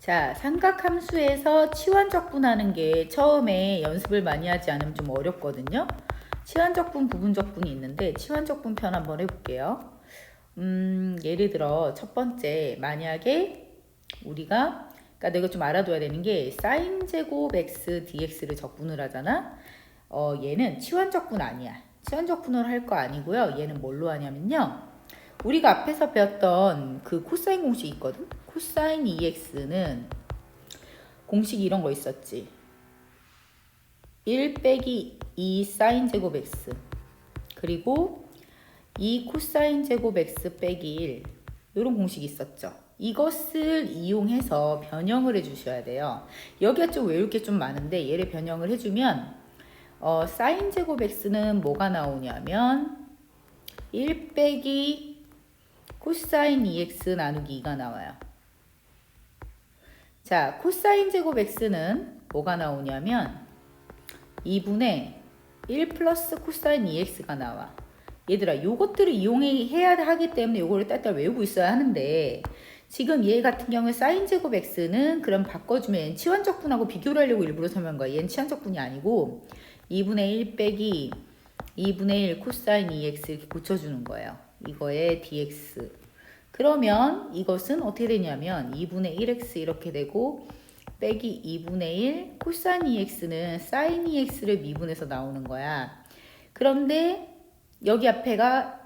자, 삼각함수에서 치환적분하는 게 처음에 연습을 많이 하지 않으면 좀 어렵거든요. 치환적분, 부분적분이 있는데 치환적분 편 한번 해볼게요. 음, 예를 들어 첫 번째 만약에 우리가 그러니까 내가 좀 알아둬야 되는 게 사인 제곱 x dx를 적분을 하잖아. 어, 얘는 치환적분 아니야. 치환적분을 할 거 아니고요. 얘는 뭘로 하냐면요. 우리가 앞에서 배웠던 그 코사인 공식 있거든. 코사인 EX는 공식 이런 거 있었지. 1 빼기 2 사인 제곱 X 그리고 2 코사인 제곱 X 빼기 1 이런 공식이 있었죠. 이것을 이용해서 변형을 해주셔야 돼요. 여기가 좀 외울 게 좀 많은데 얘를 변형을 해주면 어, 사인 제곱 X는 뭐가 나오냐면 1 빼기 코사인 2x 나누기 2가 나와요. 자, 코사인 제곱 x는 뭐가 나오냐면 2분의 1 플러스 코사인 2x가 나와. 얘들아, 요것들을 이용해야 하기 때문에 요거를 따뜻 외우고 있어야 하는데 지금 얘 같은 경우에 사인 제곱 x는 그럼 바꿔주면 치환적분하고 비교를 하려고 일부러 설명한 거야. 얘는 치환적분이 아니고 2분의 1 빼기 2분의 1 코사인 2x 이렇게 고쳐주는 거예요. 이거의 dx. 그러면 이것은 어떻게 되냐면 2분의 1x 이렇게 되고 빼기 2분의 1 코사인 2x는 사인 2x를 미분해서 나오는 거야. 그런데 여기 앞에가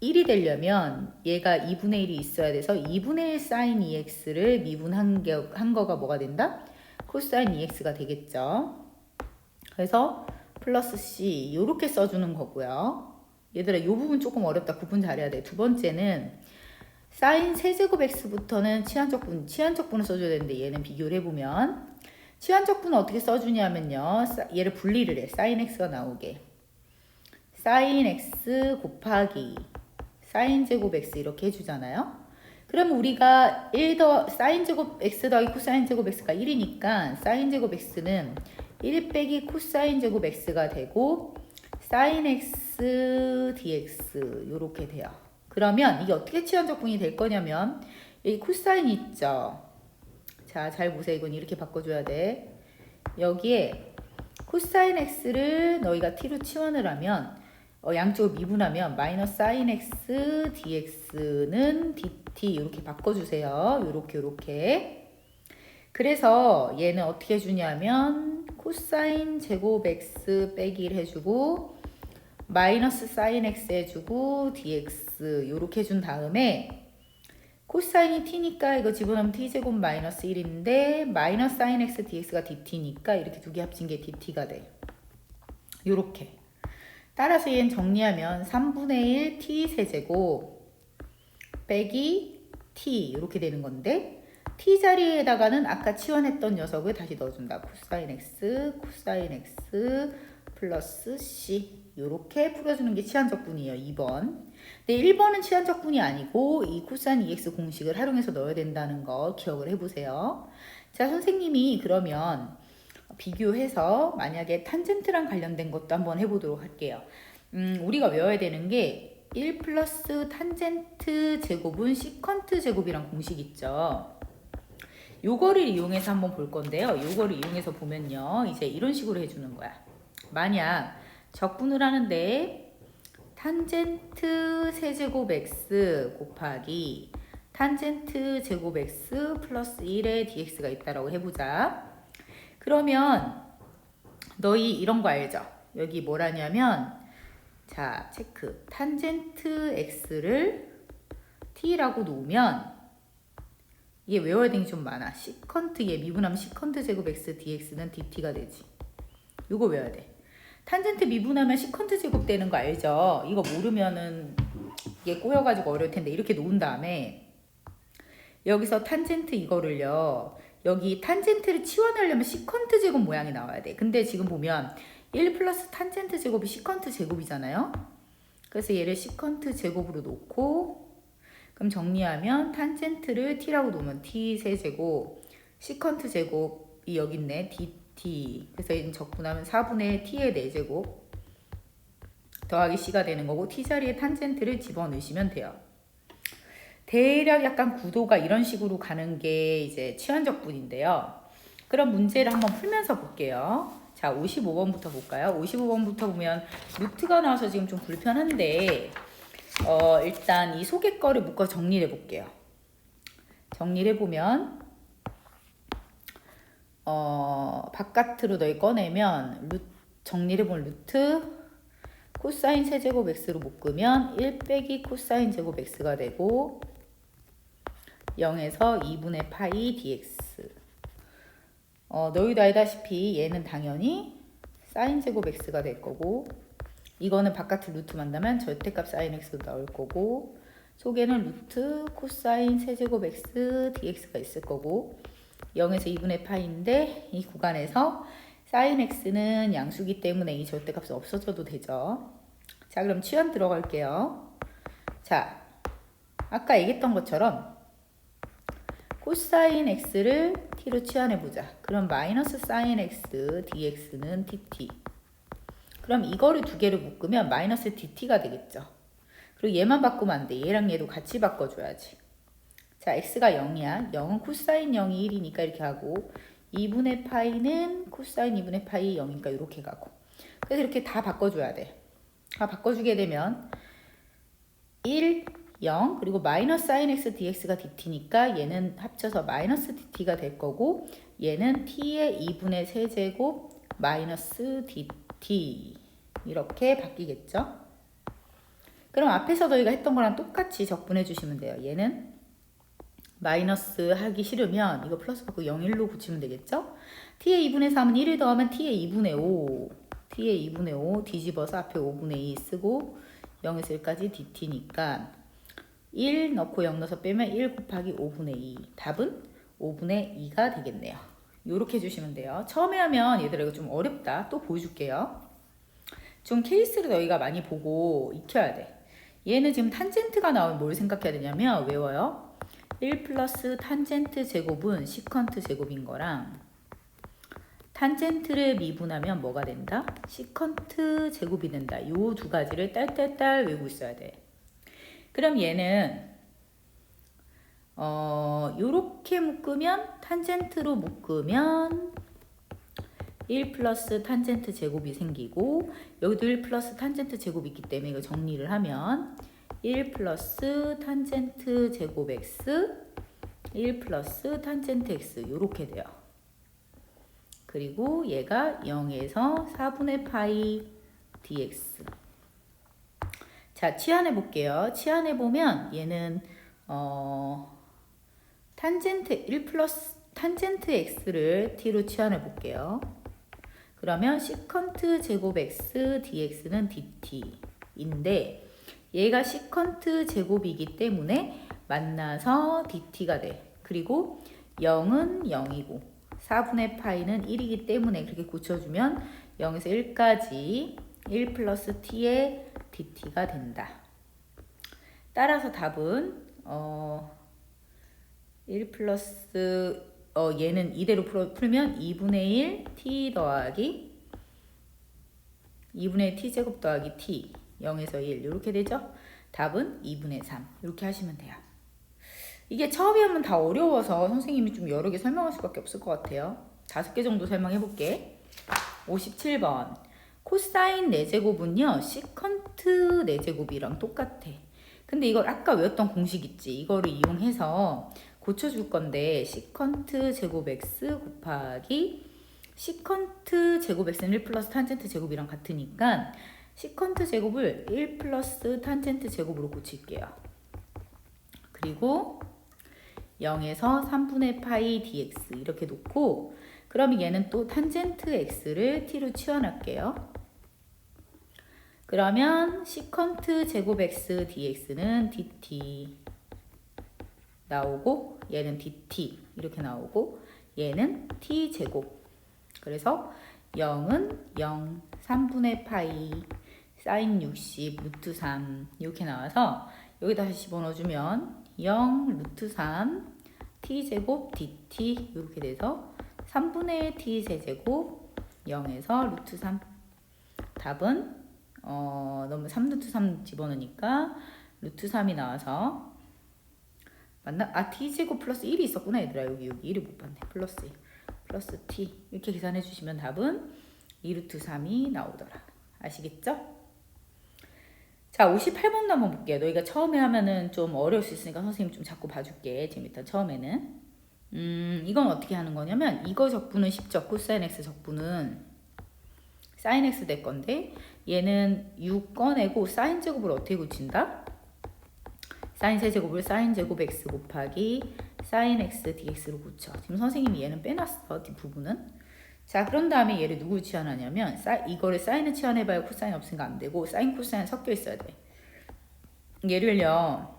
1이 되려면 얘가 2분의 1이 있어야 돼서 2분의 1 사인 2x를 미분한 게, 한 거가 뭐가 된다? 코사인 2x가 되겠죠. 그래서 플러스 c 이렇게 써주는 거고요. 얘들아 이 부분 조금 어렵다. 구분 잘해야 돼. 두 번째는 사인 세제곱 x부터는 치환적분, 치환적분을 써줘야 되는데 얘는 비교를 해보면 치환적분은 어떻게 써주냐면요. 얘를 분리를 해. 사인 x가 나오게. 사인 x 곱하기 사인 제곱 x 이렇게 해주잖아요. 그럼 우리가 1 더 사인 제곱 x 더하기 코사인 제곱 x가 1이니까 사인 제곱 x는 1 빼기 코사인 제곱 x가 되고 사인 x dx 이렇게 돼요. 그러면 이게 어떻게 치환적분이 될 거냐면 여기 코사인 있죠. 자, 잘 보세요. 이건 이렇게 바꿔줘야 돼. 여기에 코사인 x를 너희가 t로 치환을 하면 어, 양쪽을 미분하면 마이너스 사인 x dx는 dt 이렇게 바꿔주세요. 이렇게 이렇게. 그래서 얘는 어떻게 해주냐면 코사인 제곱 x 빼기 1 해주고 마이너스 사인 x 해주고 dx 이렇게 해준 다음에 코사인이 t니까 이거 집어넣으면 t제곱 마이너스 1인데 마이너스 사인 x dx가 dt니까 이렇게 두 개 합친 게 dt가 돼. 요렇게. 따라서 얘는 정리하면 3분의 1 t 세제곱 빼기 t 이렇게 되는 건데 t 자리에다가는 아까 치환했던 녀석을 다시 넣어준다. 코사인 x, 코사인 x 플러스 c 이렇게 풀어주는 게 치환적분이에요. 2번. 근데 1번은 치환적분이 아니고 이 코사인 EX 공식을 활용해서 넣어야 된다는 거 기억을 해보세요. 자, 선생님이 그러면 비교해서 만약에 탄젠트랑 관련된 것도 한번 해보도록 할게요. 음, 우리가 외워야 되는 게 1 플러스 탄젠트 제곱은 시컨트 제곱이란 공식 있죠. 요거를 이용해서 한번 볼 건데요. 요거를 이용해서 보면요. 이제 이런 식으로 해주는 거야. 만약 적분을 하는데 탄젠트 세제곱 x 곱하기 탄젠트 제곱 x 플러스 1의 dx가 있다라고 해보자. 그러면 너희 이런 거 알죠? 여기 뭐라냐면 자 체크 탄젠트 x를 t라고 놓으면 이게 게좀 많아. 시컨트 얘 미분하면 시컨트 제곱 x dx는 dt가 되지. 이거 외워야 돼. 탄젠트 미분하면 시컨트 제곱 되는 거 알죠? 이거 모르면은 이게 꼬여가지고 어려울 텐데 이렇게 놓은 다음에 여기서 탄젠트 이거를요. 여기 탄젠트를 치환하려면 시컨트 제곱 모양이 나와야 돼. 근데 지금 보면 1 플러스 탄젠트 제곱이 시컨트 제곱이잖아요. 그래서 얘를 시컨트 제곱으로 놓고 그럼 정리하면 탄젠트를 t라고 놓으면 t 세제곱 시컨트 제곱이 여기 있네. Dt. 그래서 얘는 적분하면 4분의 t의 4제곱 더하기 c가 되는 거고 t 자리에 탄젠트를 집어넣으시면 돼요. 대략 약간 구도가 이런 식으로 가는 게 이제 치환적분인데요. 그럼 문제를 한번 풀면서 볼게요. 자, 55번부터 볼까요? 55번부터 보면 루트가 나와서 지금 좀 불편한데 어, 일단 이 속의 거를 묶어 정리를 해 볼게요. 정리를 해 보면 어, 바깥으로 널 꺼내면 루, 정리를 해보면 루트 코사인 세제곱 x로 묶으면 1 빼기 코사인 제곱 x가 되고 0에서 2분의 파이 dx. 어, 너희도 알다시피 얘는 당연히 사인 제곱 x가 될 거고 이거는 바깥을 루트 만나면 절대값 사인 x도 나올 거고 속에는 루트 코사인 세제곱 x dx가 있을 거고 0에서 2분의 파인데 이 구간에서 사인 x는 양수기 때문에 이 절대값은 없어져도 되죠. 자, 그럼 치환 들어갈게요. 자, 아까 얘기했던 것처럼 코사인 x를 t로 치환해 보자. 그럼 마이너스 사인 x dx는 dt. 그럼 이거를 두 개를 묶으면 마이너스 dt가 되겠죠. 그리고 얘만 바꾸면 안 돼. 얘랑 얘도 같이 바꿔줘야지. 자, x가 0이야. 0은 코사인 0이 1이니까 이렇게 하고 2분의 파이는 코사인 2분의 파이 0이니까 이렇게 가고 그래서 이렇게 다 바꿔줘야 돼. 다 바꿔주게 되면 1, 0 그리고 마이너스 사인 x dx가 dt니까 얘는 합쳐서 마이너스 dt가 될 거고 얘는 t의 2분의 세제곱 마이너스 dt 이렇게 바뀌겠죠? 그럼 앞에서 저희가 했던 거랑 똑같이 적분해 주시면 돼요. 얘는 마이너스 하기 싫으면 이거 플러스 받고 0, 1로 붙이면 되겠죠? t의 2분의 3은 1을 더하면 t의 2분의 5 t의 2분의 5 뒤집어서 앞에 5분의 2 쓰고 0에서 1까지 dt니까 1 넣고 0 넣어서 빼면 1 곱하기 5분의 2 답은 5분의 2가 되겠네요. 이렇게 해주시면 돼요. 처음에 하면 얘들아 이거 좀 어렵다. 또 보여줄게요. 좀 케이스를 너희가 많이 보고 익혀야 돼. 얘는 지금 탄젠트가 나오면 뭘 생각해야 되냐면 외워요. 1 플러스 탄젠트 제곱은 시컨트 제곱인 거랑 탄젠트를 미분하면 뭐가 된다? 시컨트 제곱이 된다. 이 두 가지를 딸딸딸 외우고 있어야 돼. 그럼 얘는 어 요렇게 묶으면 탄젠트로 묶으면 1 플러스 탄젠트 제곱이 생기고 여기도 1 플러스 탄젠트 제곱이 있기 때문에 이거 정리를 하면 1 플러스 탄젠트 제곱 x 1 플러스 탄젠트 x 이렇게 돼요. 그리고 얘가 0에서 4분의 파이 dx 자 치환해 볼게요. 치환해 보면 얘는 어 탄젠트 1 플러스 탄젠트 x를 t로 치환해 볼게요. 그러면 시컨트 제곱 x dx는 dt인데 얘가 시컨트 제곱이기 때문에 만나서 dt가 돼. 그리고 0은 0이고 4분의 파이는 1이기 때문에 그렇게 고쳐주면 0에서 1까지 1 플러스 t의 dt가 된다. 따라서 답은 어, 1 플러스 어, 얘는 이대로 풀, 풀면 2분의 1 t 더하기 2분의 1 t 제곱 더하기 t 0에서 1 이렇게 되죠? 답은 2분의 3 이렇게 하시면 돼요. 이게 처음에 하면 다 어려워서 선생님이 좀 여러 개 설명할 수밖에 없을 것 같아요. 다섯 개 정도 설명해 볼게. 57번. 코사인 4제곱은요, 시컨트 4제곱이랑 똑같아. 근데 이걸 아까 외웠던 공식 있지? 이거를 이용해서 고쳐줄 건데, 시컨트 제곱 x 곱하기 시컨트 제곱 x는 1 플러스 탄젠트 제곱이랑 같으니까 시컨트 제곱을 1 플러스 탄젠트 제곱으로 고칠게요. 그리고 0에서 3분의 파이 dx 이렇게 놓고 그러면 얘는 또 탄젠트 x를 t로 치환할게요. 그러면 시컨트 제곱 x dx는 dt 나오고 얘는 dt 이렇게 나오고 얘는 t 제곱 그래서 0은 0 3분의 파이 사인 60 루트 3 이렇게 나와서 여기다 다시 집어넣어주면 0 루트 3 t제곱 dt 이렇게 돼서 3분의 t 세제곱 0에서 루트 3 답은 어, 너무 3 루트 3 집어넣으니까 루트 3이 나와서 맞나? 아 t제곱 플러스 1이 있었구나 얘들아. 여기 여기 1을 못 봤네. 플러스 1 플러스 t. 이렇게 계산해 주시면 답은 2루트 3이 나오더라. 아시겠죠? 자 58번도 한번 볼게요 너희가 처음에 하면은 좀 어려울 수 있으니까 선생님 좀 자꾸 봐줄게 지금 일단 처음에는 음 이건 어떻게 하는 거냐면 이거 적분은 10적 코사인 x 적분은 사인 x 될 건데 얘는 6 꺼내고 사인 제곱을 어떻게 고친다? 사인 세제곱을 사인 제곱 x 곱하기 사인 x dx로 고쳐. 지금 선생님이 얘는 빼놨어 뒷부분은. 자 그런 다음에 얘를 누구 치환하냐면 사, 이거를 사인을 치환해봐야 코사인 없으니까 안 되고 사인 코사인 섞여 있어야 돼. 얘를요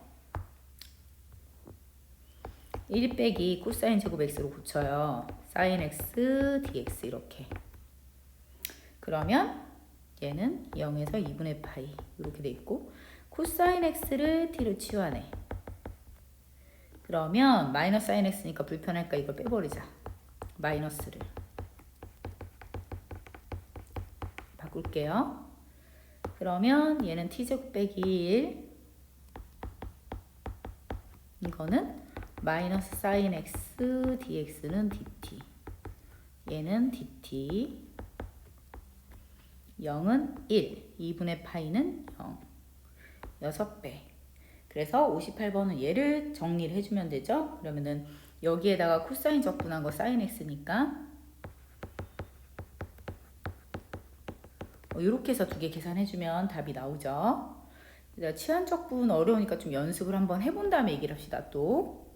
1 빼기 코사인 제곱 x로 고쳐요. 사인 x dx 이렇게. 그러면 얘는 0에서 2분의 파이 이렇게 돼 있고 코사인 x를 t로 치환해. 그러면 마이너스 사인 x니까 불편할까 이걸 빼버리자. 마이너스를 바꿀게요. 그러면 얘는 t제곱 빼기 1 이거는 마이너스 사인 x dx는 dt 얘는 dt 0은 1 2분의 파이는 0 6배. 그래서 58번은 얘를 정리를 해주면 되죠. 그러면은 여기에다가 코사인 적분한 거 사인 x니까 이렇게 해서 두 개 계산해주면 답이 나오죠. 치환 적분 어려우니까 좀 연습을 한번 해본 다음에 얘기를 합시다 또.